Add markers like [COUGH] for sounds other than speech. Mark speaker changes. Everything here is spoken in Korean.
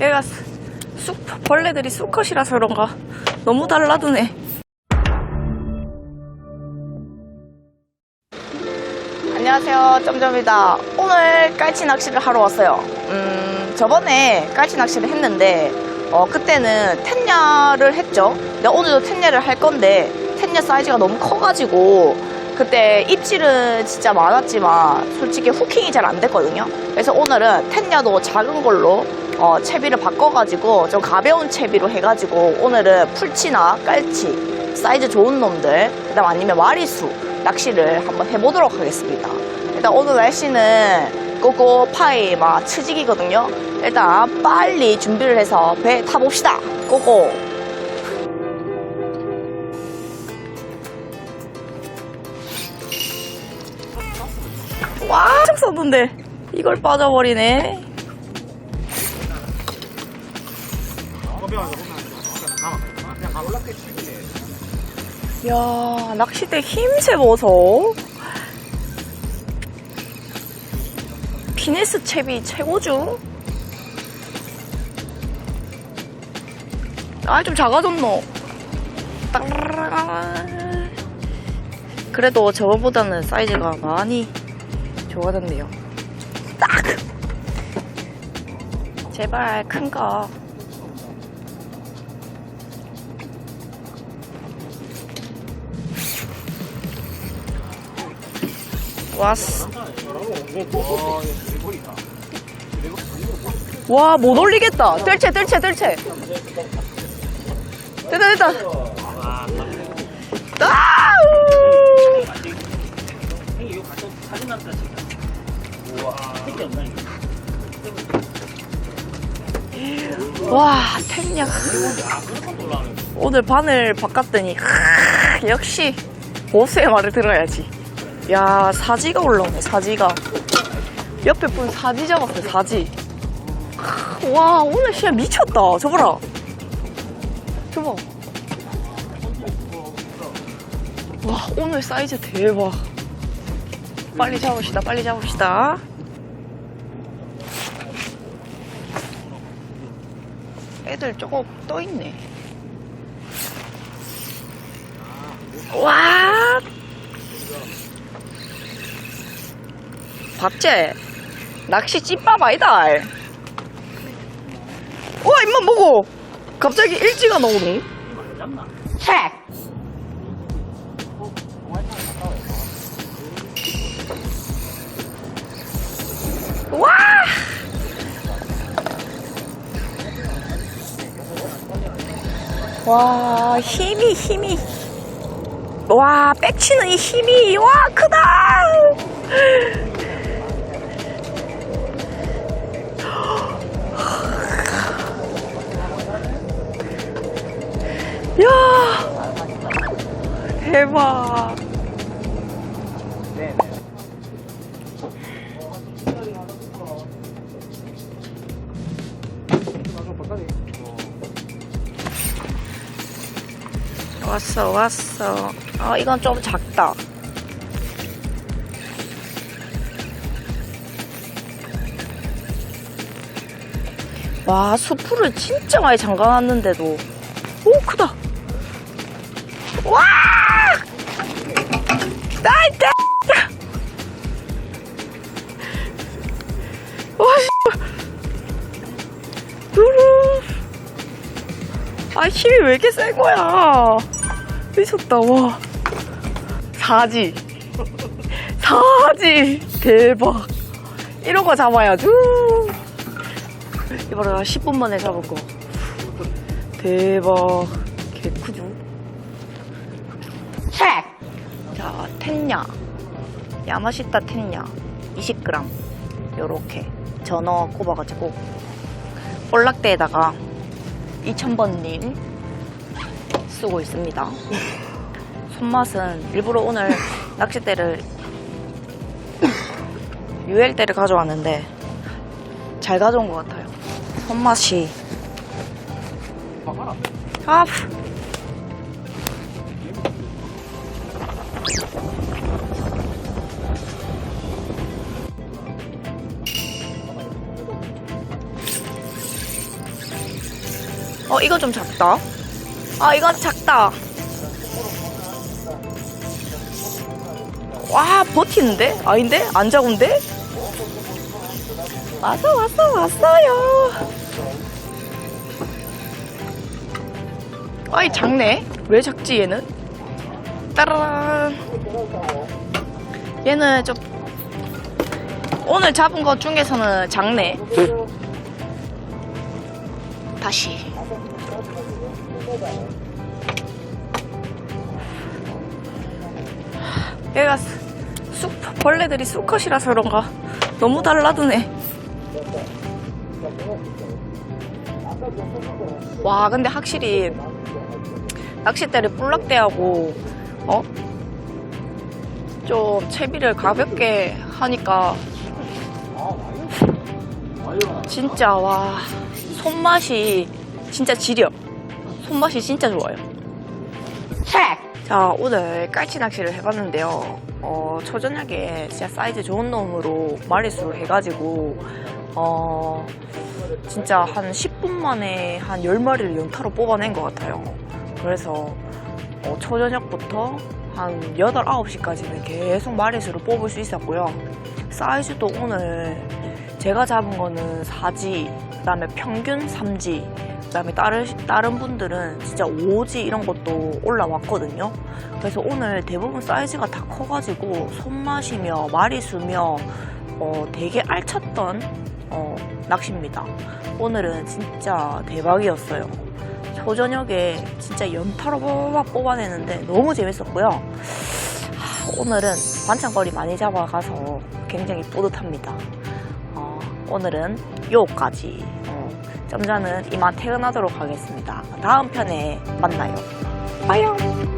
Speaker 1: 얘가 수- 쑥 벌레들이 수컷이라서 그런가 너무 달라드네. 안녕하세요, 점점이다. 오늘 깔치 낚시를 하러 왔어요. 음, 저번에 깔치 낚시를 했는데, 어, 그때는 텐야를 했죠. 근데 오늘도 텐야를 할 건데, 텐야 사이즈가 너무 커가지고, 그때 입질은 진짜 많았지만, 솔직히 후킹이 잘 안 됐거든요. 그래서 오늘은 텐야도 작은 걸로, 어, 채비를 바꿔가지고, 좀 가벼운 채비로 해가지고, 오늘은 풀치나 깔치, 사이즈 좋은 놈들, 그 다음 아니면 와리수, 낚시를 한번 해보도록 하겠습니다. 일단 오늘 날씨는 꼬꼬 파이 막 치직이거든요. 일단 빨리 준비를 해서 배 타봅시다. 꼬꼬. 와, csak 썼는데 이걸 빠져버리네. 야, 낚싯대 힘세 보소. 피네스 채비 최고죠. 아, 좀 작아졌노. 그래도 저번보다는 사이즈가 많이 좋아졌네요. 딱! 제발 큰 거. 왔어. 와, 못 올리겠다. 뜰채, 뜰채, 뜰채. 됐다, 됐다. 아우! 와, 텐냐. 오늘 바늘 바꿨더니, 크, 역시, 보스의 말을 들어야지. 야, 사지가 올라오네, 사지가. 옆에 분 사지 잡았어요, 사지. 크, 와, 오늘 진짜 미쳤다. 저봐라. 저봐. 와, 오늘 사이즈 대박. 빨리 잡읍시다, 빨리 잡읍시다. 애들 조금 떠있네. 와! 봤지? 낚시 찐밥 아니다. 와, 입만 보고! 갑자기 일지가 나오네. 책! 와! 와, 힘이, 힘이. 와, 백치는 이 힘이, 와, 크다! 대박. 왔어, 왔어. 아, 이건 좀 작다. 와, 수프를 진짜 많이 잠가놨는데도. 오, 크다. 와! 나이스! 와, 씨. 두루. 아, 힘이 왜 이렇게 센 거야? 미쳤다, 와. 사지. 사지. 대박. 이런 거 잡아야지. 이봐라, 10분 만에 잡을 거. 대박. 텐냐. 야마시타 텐냐. 20g. 요렇게. 전어 꼽아가지고. 볼락대에다가 2000번님 쓰고 있습니다. 손맛은 일부러 오늘 [LAUGHS] 낚싯대를 UL대를 가져왔는데 잘 가져온 것 같아요. 손맛이 아 어, 이거 좀 작다. 아, 이건 작다. 와, 버티는데? 아닌데? 안 작은데? 왔어, 왔어, 왔어요. 아이, 작네. 왜 작지, 얘는? 따라란. 얘는 좀, 오늘 잡은 것 중에서는 작네. 다시. 얘가 수, 수, 벌레들이 수컷이라서 그런가 너무 달라드네. 와, 근데 확실히 낚싯대를 볼락대하고 어? 좀 채비를 가볍게 하니까 진짜 와 손맛이 진짜 지려 손맛이 진짜 좋아요 자 오늘 깔치 낚시를 해봤는데요. 어 초저녁에 진짜 사이즈 좋은 놈으로 마리수 해가지고 어 진짜 한 10분 만에 한 10마리를 연타로 뽑아낸 것 같아요. 그래서 어, 초저녁부터 한 8, 9시까지는 계속 마리수를 뽑을 수 있었고요. 사이즈도 오늘 제가 잡은 거는 4지, 그 다음에 평균 3지, 그다음에 다른 다른 분들은 진짜 5지 이런 것도 올라왔거든요. 그래서 오늘 대부분 사이즈가 다 커가지고 손맛이며 마리수며 어, 되게 알찼던 어, 낚시입니다. 오늘은 진짜 대박이었어요. 초저녁에 진짜 연타로 뽑아 뽑아내는데 너무 재밌었고요. 하, 오늘은 반찬거리 많이 잡아가서 굉장히 뿌듯합니다. 어, 오늘은 요까지. 어, 점자는 이만 퇴근하도록 하겠습니다. 다음 편에 만나요. 빠이요.